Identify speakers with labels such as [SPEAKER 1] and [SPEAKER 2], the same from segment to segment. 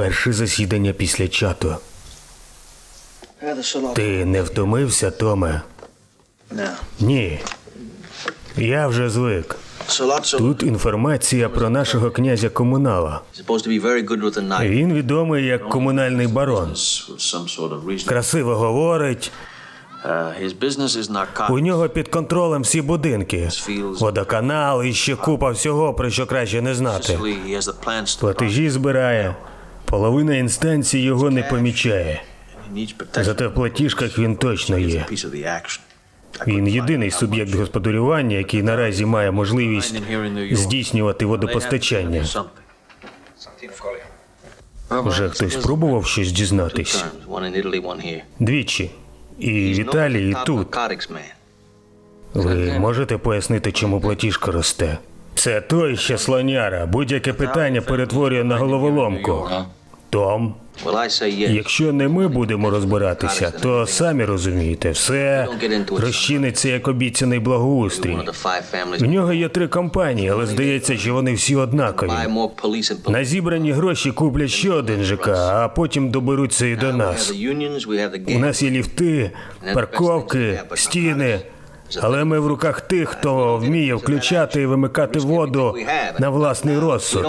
[SPEAKER 1] Перше засідання після чату. Ти не втомився, Томе? Ні. Я вже звик. Тут інформація про нашого князя комунала. Він відомий як комунальний барон. Красиво говорить.
[SPEAKER 2] Uh,
[SPEAKER 1] У нього під контролем всі будинки. Водоканал і ще купа всього, про що краще не знати. Платежі збирає. Половина інстанцій його не помічає. Зате в платіжках він точно є. Він єдиний суб'єкт господарювання, який наразі має можливість здійснювати водопостачання. Вже хтось пробував щось дізнатись? Двічі. І в Італії, і тут. Ви можете пояснити, чому платіжка росте? Це той ще слоняра. Будь-яке питання перетворює на головоломку. Том, якщо не ми будемо розбиратися, то самі розумієте, все розчиниться як обіцяний благоустрій. В нього є три компанії, але здається, що вони всі однакові. На зібрані гроші куплять ще один ЖК, а потім доберуться і до нас. У нас є ліфти, парковки, стіни. Але ми в руках тих, хто вміє включати і вимикати воду на власний розсуд.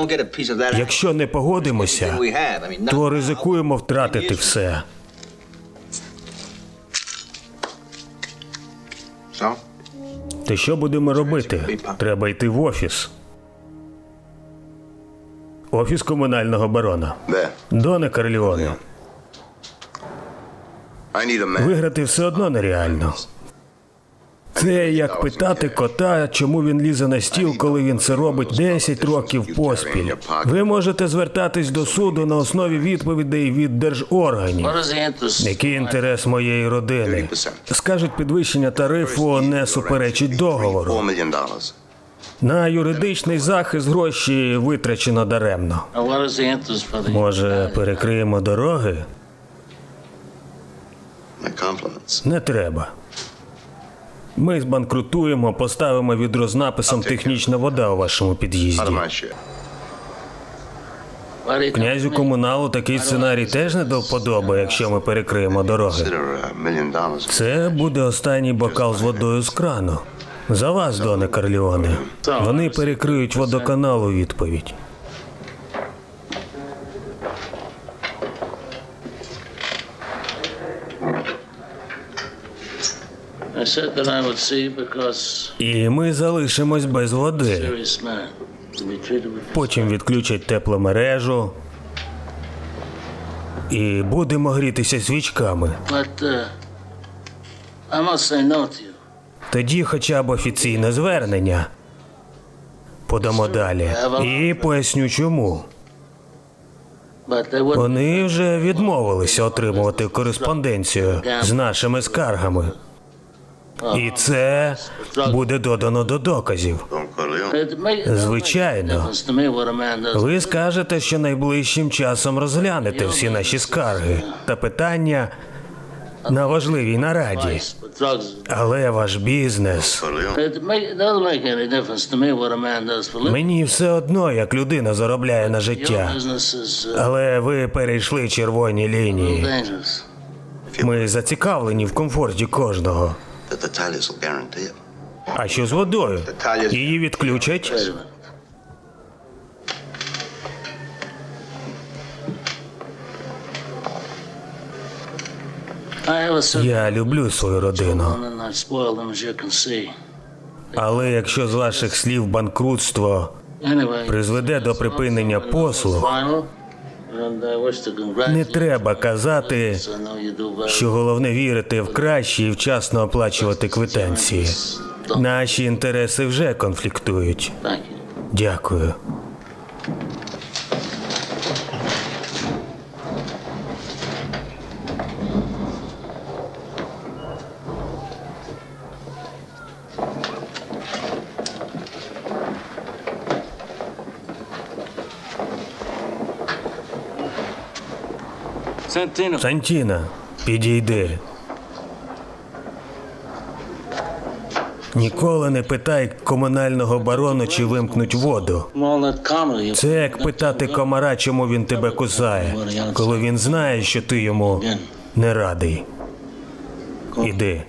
[SPEAKER 1] Якщо не погодимося, то ризикуємо втратити все. То що будемо робити? Треба йти в офіс. Офіс комунального барона.
[SPEAKER 3] There.
[SPEAKER 1] Доне Карліоне. Виграти все одно нереально. Це як питати кота, чому він лізе на стіл, коли він це робить 10 років поспіль. Ви можете звертатись до суду на основі відповідей від держорганів. Який інтерес моєї родини? Скажуть, підвищення тарифу не суперечить договору. На юридичний захист гроші витрачено даремно. Може, перекриємо дороги? Не треба. Ми збанкрутуємо, поставимо відро з написом Технічна вода у вашому під'їзді. Князю комуналу такий сценарій теж не до вподоби, якщо ми перекриємо дороги. Це буде останній бокал з водою з крану. За вас, Доне Карліоне. Вони перекриють водоканал у відповідь. І ми залишимось без води. Потім відключать тепломережу. І будемо грітися свічками.
[SPEAKER 4] Uh.
[SPEAKER 1] Тоді хоча б офіційне звернення. Подамо далі. І поясню чому. Вони вже відмовилися отримувати кореспонденцію з нашими скаргами. І це буде додано до доказів. Звичайно. Ви скажете, що найближчим часом розглянете всі наші скарги та питання на важливій нараді. Але ваш бізнес. Мені все одно, як людина заробляє на життя. Але ви перейшли червоні лінії. Ми зацікавлені в комфорті кожного. А що з водою? Її відключать? Я люблю свою родину. Але якщо з ваших слів банкрутство призведе до припинення послуг, не треба казати, що головне вірити в краще і вчасно оплачувати квитанції. Наші інтереси вже конфліктують. Дякую.
[SPEAKER 4] Santino.
[SPEAKER 1] Сантіна, підійди. Ніколи не питай комунального барону, чи вимкнуть воду. Це як питати комара, чому він тебе кусає, коли він знає, що ти йому не радий. Іди.